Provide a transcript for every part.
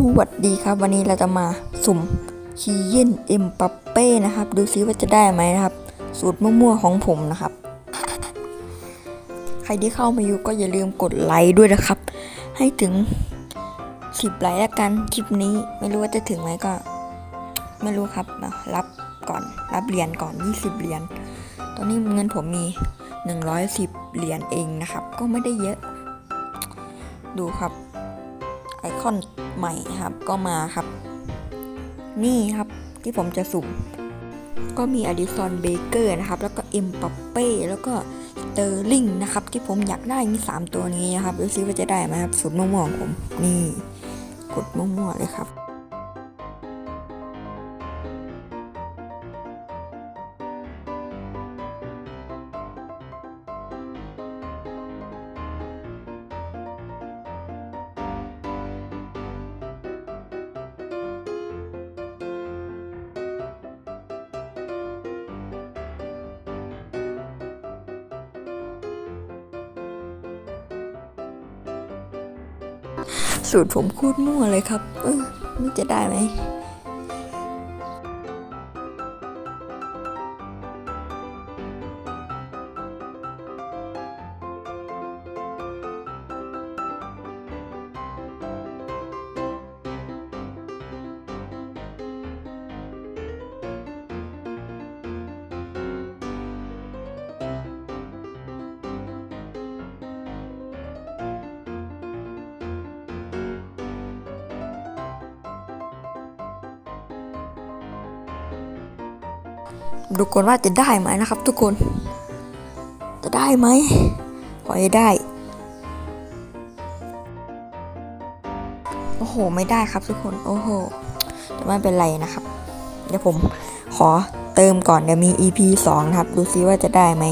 สวัสดีครับ วันนี้เราจะมาสุ่มคีเยนเอ็มปัปเป้นะครับ ดูซิว่าจะได้ไหมนะครับ สูตรมั่วๆของผมนะครับ ใครที่เข้ามาอยู่ก็อย่าลืมกดไลค์ด้วยนะครับ ให้ถึง 10ไลค์และกันคลิปนี้ไม่รู้ว่าจะถึงไหมก็ ไม่รู้ครับนะรับก่อนรับเหรียญก่อน 20เหรียญตอนนี้เงินผมมี 110เหรียญเองนะครับ ก็ไม่ได้เยอะ ดูครับ ไอคอนใหม่ครับก็มาครับ นี่ครับที่ผมจะสุ่ม ก็มีอดิซอนเบเกอร์นะครับ แล้วก็เอ็มปัปเป้แล้วก็สเตอร์ลิงนะครับ ที่ผมอยากได้มีสามตัวนี้นะครับดูซิว่าจะได้ไหมครับสูตรมั่วๆของผมนี่ กดมั่วๆเลยครับ สูตรผมคูดมั่วเลยครับเออมันจะได้ไหม ดูก่อนว่าจะได้ไหมนะครับ ทุกคน จะได้ไหมขอให้ได้ โอ้โห ไม่ได้ครับทุกคน โอ้โห แต่ไม่เป็นไรนะครับ เดี๋ยวผมขอเติมก่อนเดี๋ยวมี EP 2 นะครับ ดูซิว่าจะได้ไหม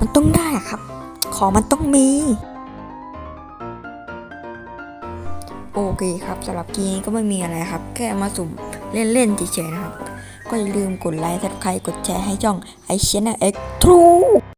มันต้องได้ครับ ของมันต้องมี โอเคครับสำหรับกีนก็ไม่มีอะไรครับ แค่มาสุ่มเล่นๆเฉยๆนะครับ ก็อย่าลืมกดไลค์ s ับ s c คร b e กดแชร์ให้ช่องไอเชนเอ็กทรู